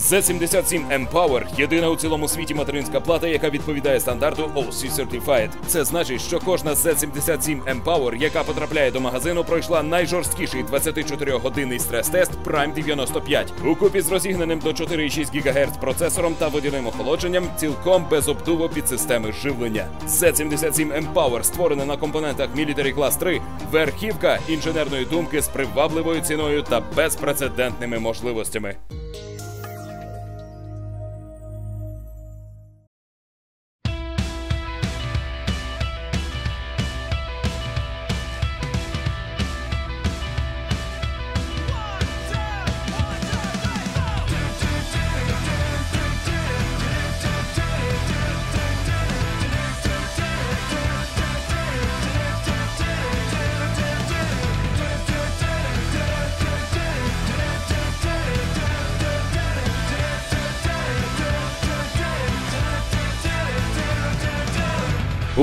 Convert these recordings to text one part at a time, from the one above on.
Z77 M-Power – єдина у цілому світі материнська плата, яка відповідає стандарту OC Certified. Це значить, що кожна Z77 M-Power, яка потрапляє до магазину, пройшла найжорсткіший 24-годинний стрес-тест Prime 95. У купі з розігнаним до 4,6 ГГц процесором та водяним охолодженням, цілком без обдуву під системи живлення. Z77 M-Power створена на компонентах Military Class 3, верхівка інженерної думки з привабливою ціною та безпрецедентними можливостями.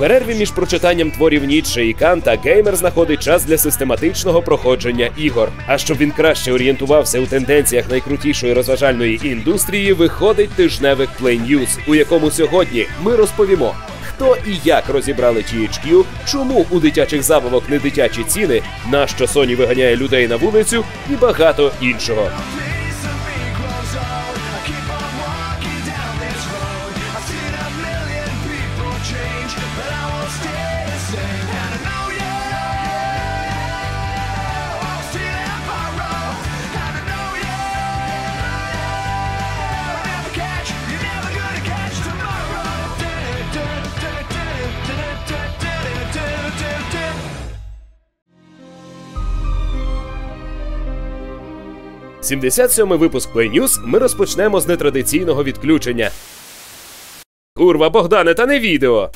Перерві між прочитанням творів Ніцше і Канта геймер знаходить час для систематичного проходження ігор. А щоб він краще орієнтувався у тенденціях найкрутішої розважальної індустрії, виходить тижневик Play News, у якому сьогодні ми розповімо. Хто і як розібрали THQ, чому у дитячих забавок не дитячі ціни, на що Sony виганяє людей на вулицю і багато іншого. 77-й випуск Play News ми розпочнемо з нетрадиційного відключення. Курва, Богдане, та не відео.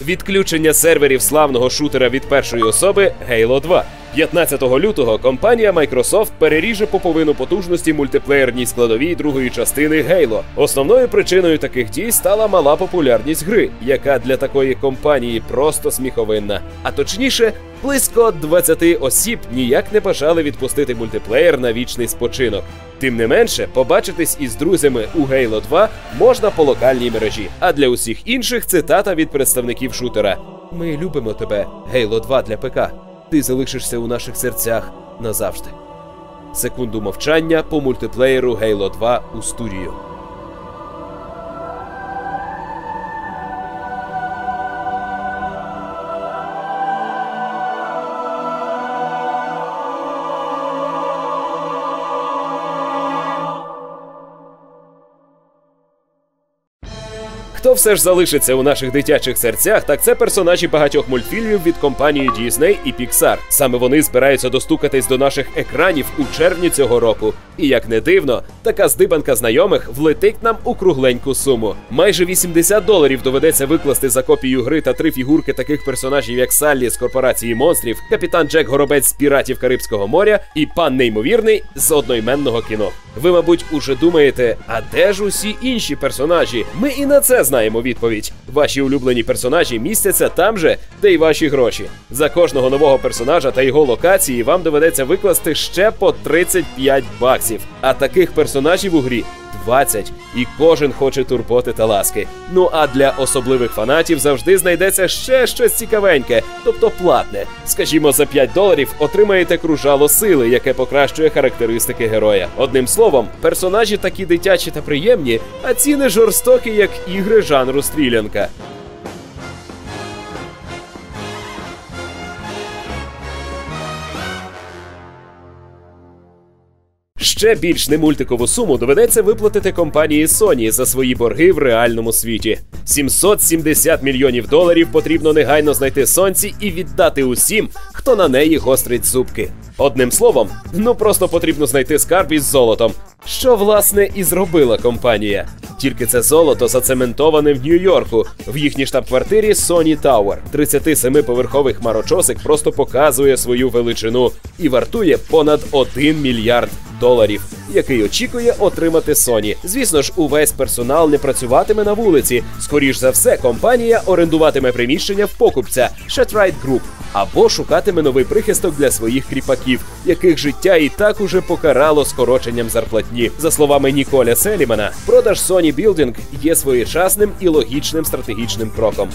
Відключення серверів славного шутера від першої особи Halo 2. 15 лютого компанія Microsoft переріже по половину потужності мультиплеєрній складовій другої частини Halo. Основною причиною таких дій стала мала популярність гри, яка для такої компанії просто сміховинна. А точніше, близько 20 осіб ніяк не бажали відпустити мультиплеєр на вічний спочинок. Тим не менше, побачитись із друзями у Halo 2 можна по локальній мережі. А для усіх інших цитата від представників шутера: Ми любимо тебе, Halo 2 для ПК. Ти залишишся у наших серцях назавжди. Секунду мовчання по мультиплеєру Halo 2 у студію. Хто все ж залишиться у наших дитячих серцях, так це персонажі багатьох мультфільмів від компанії Disney і Pixar. Саме вони збираються достукатись до наших екранів у червні цього року. І як не дивно, така здибанка знайомих влетить нам у кругленьку суму. Майже 80 доларів доведеться викласти за копію гри та три фігурки таких персонажів, як Саллі з корпорації монстрів, капітан Джек Горобець з піратів Карибського моря і пан неймовірний з одноіменного кіно. Ви, мабуть, уже думаєте, а де ж усі інші персонажі? Ми і на це знаємо відповідь. Ваші улюблені персонажі містяться там же, де й ваші гроші. За кожного нового персонажа та його локації вам доведеться викласти ще по 35 баксів. А таких персонажів у грі 20, і кожен хоче турботи та ласки. Ну а для особливих фанатів завжди знайдеться ще щось цікавеньке, тобто платне. Скажімо, за 5 доларів отримаєте кружало сили, яке покращує характеристики героя. Одним словом, персонажі такі дитячі та приємні, а ціни жорстокі, як ігри жанру стрілянка. Ще більш немультикову суму доведеться виплатити компанії Sony за свої борги в реальному світі. 770 мільйонів доларів потрібно негайно знайти сонці і віддати усім, хто на неї гострить зубки. Одним словом, ну просто потрібно знайти скарб із золотом, що власне і зробила компанія. Тільки це золото зацементоване в Нью-Йорку в їхній штаб-квартирі Sony Tower. 37-поверховий хмарочосик просто показує свою величину і вартує понад 1 мільярд доларів, який очікує отримати Sony. Звісно ж, увесь персонал не працюватиме на вулиці. Скоріш за все, компанія орендуватиме приміщення в покупця Shatrite Group. Або шукатиме новий прихисток для своїх кріпаків, яких життя і так уже покарало скороченням зарплатні. За словами Ніколя Селімана, продаж Sony Building є своєчасним і логічним стратегічним кроком.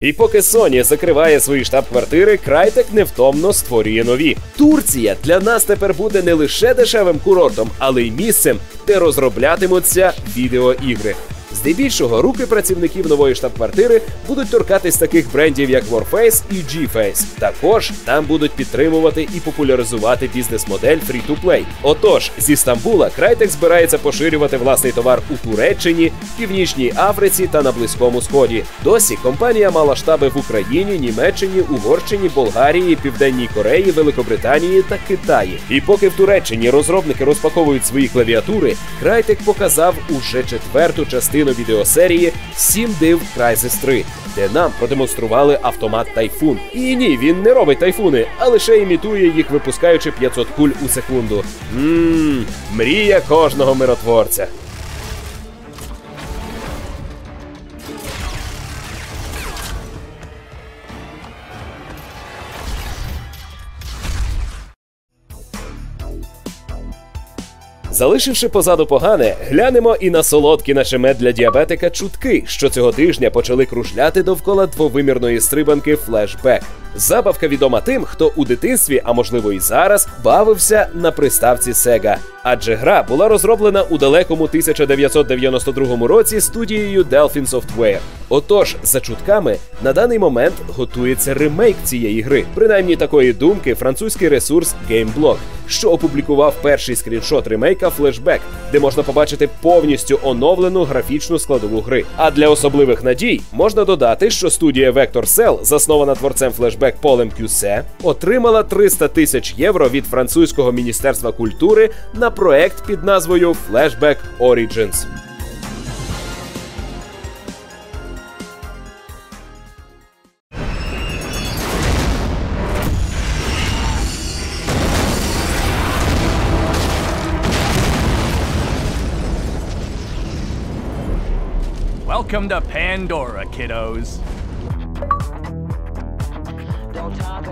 І поки Sony закриває свої штаб-квартири, Крайтек невтомно створює нові. Турція для нас тепер буде не лише дешевим курортом, але й місцем, де розроблятимуться відеоігри. Здебільшого руки працівників нової штаб-квартири будуть торкатись таких брендів, як Warface і G-Face. Також там будуть підтримувати і популяризувати бізнес-модель Free-to-Play. Отож, зі Стамбула Крайтек збирається поширювати власний товар у Туреччині, Північній Африці та на Близькому Сході. Досі компанія мала штаби в Україні, Німеччині, Угорщині, Болгарії, Південній Кореї, Великобританії та Китаї. І поки в Туреччині розробники розпаковують свої клавіатури, Крайтек показав уже четверту частину відеосерії «Сім див Crysis 3», де нам продемонстрували автомат Тайфун. І ні, він не робить тайфуни, а лише імітує їх, випускаючи 500 куль у секунду. Ммм, мрія кожного миротворця. Залишивши позаду погане, глянемо і на солодкі нашемет для діабетика чутки, що цього тижня почали кружляти довкола двовимірної стрибанки флешбек. Забавка відома тим, хто у дитинстві, а можливо і зараз, бавився на приставці Sega. Адже гра була розроблена у далекому 1992 році студією Delphin Software. Отож, за чутками, на даний момент готується ремейк цієї гри. Принаймні такої думки французький ресурс GameBlog, що опублікував перший скріншот ремейка Flashback, де можна побачити повністю оновлену графічну складову гри. А для особливих надій можна додати, що студія Vector Cell, заснована творцем Flashback Полем Кюсе, отримала 300 тисяч євро від французького міністерства культури на проект під назвою Flashback Origins. Welcome to Pandora, kiddos.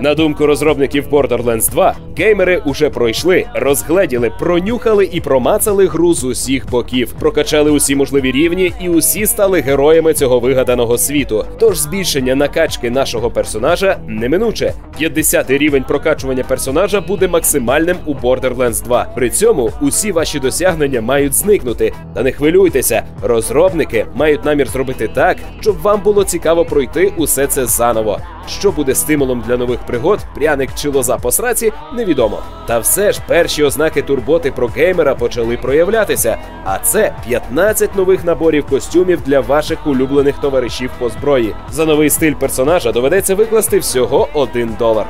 На думку розробників Borderlands 2, геймери уже пройшли, розгледіли, пронюхали і промацали гру з усіх боків, прокачали усі можливі рівні, і усі стали героями цього вигаданого світу. Тож збільшення накачки нашого персонажа неминуче. 50-й рівень прокачування персонажа буде максимальним у Borderlands 2. При цьому усі ваші досягнення мають зникнути. Та не хвилюйтеся, розробники мають намір зробити так, щоб вам було цікаво пройти усе це заново. Що буде стимулом для нових пригод, пряник чи лоза по сраці, невідомо. Та все ж перші ознаки турботи про геймера почали проявлятися. А це 15 нових наборів костюмів для ваших улюблених товаришів по зброї. За новий стиль персонажа доведеться викласти всього 1 долар.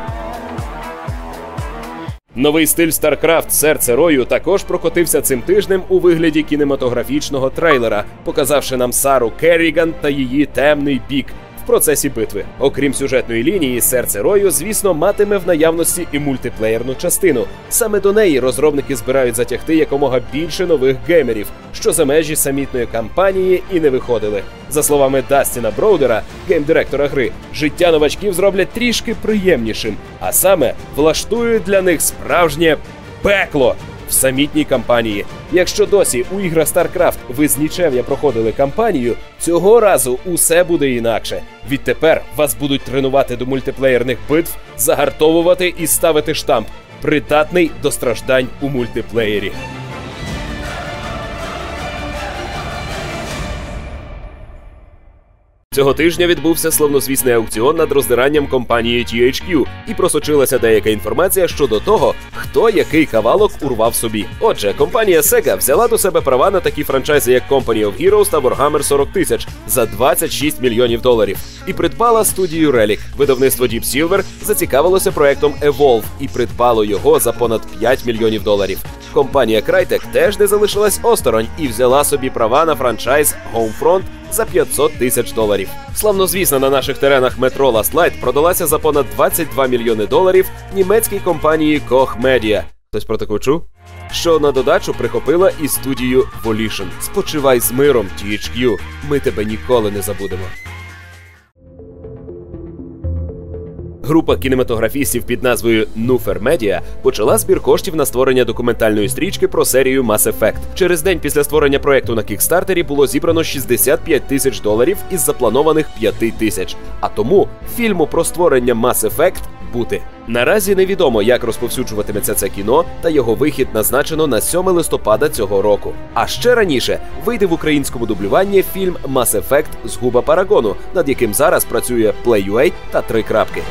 Новий стиль StarCraft Серце Рою також прокотився цим тижнем у вигляді кінематографічного трейлера, показавши нам Сару Керріган та її темний бік. В процесі битви, окрім сюжетної лінії, серце рою, звісно, матиме в наявності і мультиплеєрну частину. Саме до неї розробники збирають затягти якомога більше нових геймерів, що за межі самітної кампанії і не виходили. За словами Дастіна Броудера, гейм-директора гри, життя новачків зроблять трішки приємнішим, а саме влаштують для них справжнє пекло в самітній кампанії. Якщо досі у іграх StarCraft ви з нічев'я проходили кампанію, цього разу усе буде інакше. Відтепер вас будуть тренувати до мультиплеєрних битв, загартовувати і ставити штамп, придатний до страждань у мультиплеєрі. Цього тижня відбувся славнозвісний аукціон над роздиранням компанії THQ, і просочилася деяка інформація щодо того, хто який кавалок урвав собі. Отже, компанія Sega взяла до себе права на такі франчайзи, як Company of Heroes та Warhammer 40 тисяч за 26 мільйонів доларів, і придбала студію Relic. Видавництво Deep Silver зацікавилося проектом Evolve і придбало його за понад 5 мільйонів доларів. Компанія Crytek теж не залишилась осторонь і взяла собі права на франчайз Homefront за 500 тисяч доларів. Славнозвісна на наших теренах метро Last Light продалася за понад 22 мільйони доларів німецькій компанії Koch Media. Хтось про таку чув? Що на додачу прихопила і студію Volition. Спочивай з миром, THQ. Ми тебе ніколи не забудемо. Група кінематографістів під назвою Nufer Media почала збір коштів на створення документальної стрічки про серію Mass Effect. Через день після створення проекту на кікстартері було зібрано 65 тисяч доларів із запланованих 5 тисяч. А тому фільму про створення Mass Effect бути. Наразі невідомо, як розповсюджуватиметься це кіно, та його вихід назначено на 7 листопада цього року. А ще раніше вийде в українському дублюванні фільм Mass Effect Згуба Парагону, над яким зараз працює Play.ua та три крапки.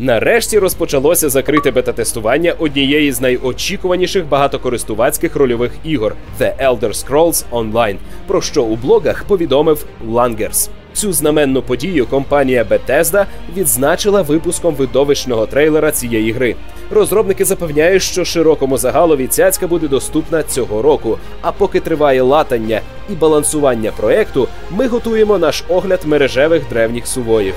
Нарешті розпочалося закрите бета-тестування однієї з найочікуваніших багатокористувацьких рольових ігор The Elder Scrolls Online, про що у блогах повідомив Langers. Цю знаменну подію компанія Bethesda відзначила випуском видовищного трейлера цієї гри. Розробники запевняють, що широкому загалові цяцька буде доступна цього року. А поки триває латання і балансування проекту, ми готуємо наш огляд мережевих древніх сувоїв.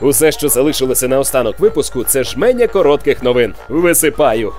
Усе, що залишилося на останок випуску, це жменя коротких новин. Висипаю.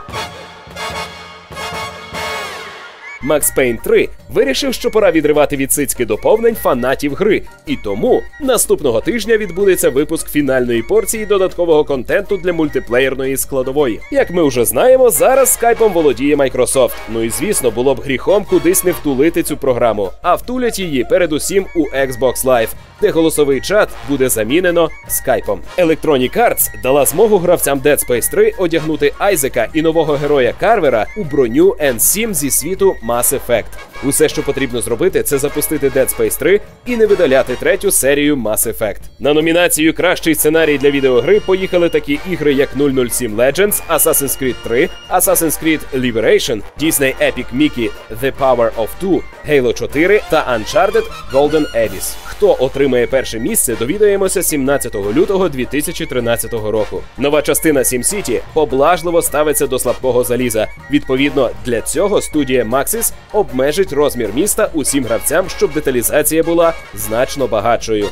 Max Payne 3 вирішив, що пора відривати від цицьки доповнень фанатів гри, і тому наступного тижня відбудеться випуск фінальної порції додаткового контенту для мультиплеєрної складової. Як ми вже знаємо, зараз скайпом володіє Microsoft. Ну і звісно, було б гріхом кудись не втулити цю програму, а втулять її передусім у Xbox Live, де голосовий чат буде замінено скайпом. Electronic Arts дала змогу гравцям Dead Space 3 одягнути Айзека і нового героя Карвера у броню N7 зі світу Mass Effect. Усе, що потрібно зробити, це запустити Dead Space 3 і не видаляти третю серію Mass Effect. На номінацію Кращий сценарій для відеогри поїхали такі ігри, як 007 Legends, Assassin's Creed 3, Assassin's Creed Liberation, Disney Epic Mickey The Power of Two, Halo 4 та Uncharted Golden Abyss. Хто отримає перше місце, довідаємося 17 лютого 2013 року. Нова частина Сім Сіті поблажливо ставиться до слабкого заліза. Відповідно, для цього студія Maxis обмежить розмір міста усім гравцям, щоб деталізація була значно багатшою.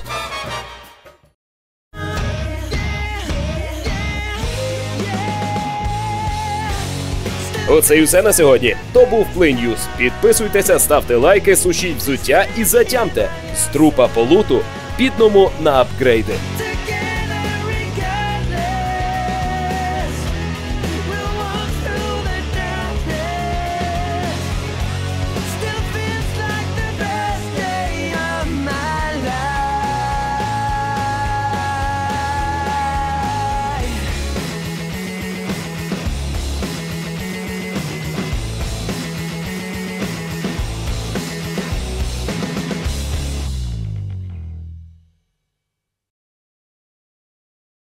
Оце й усе на сьогодні. То був Плинюс. Підписуйтеся, ставте лайки, сушіть взуття і затямте з трупа по луту, бідному на апгрейди.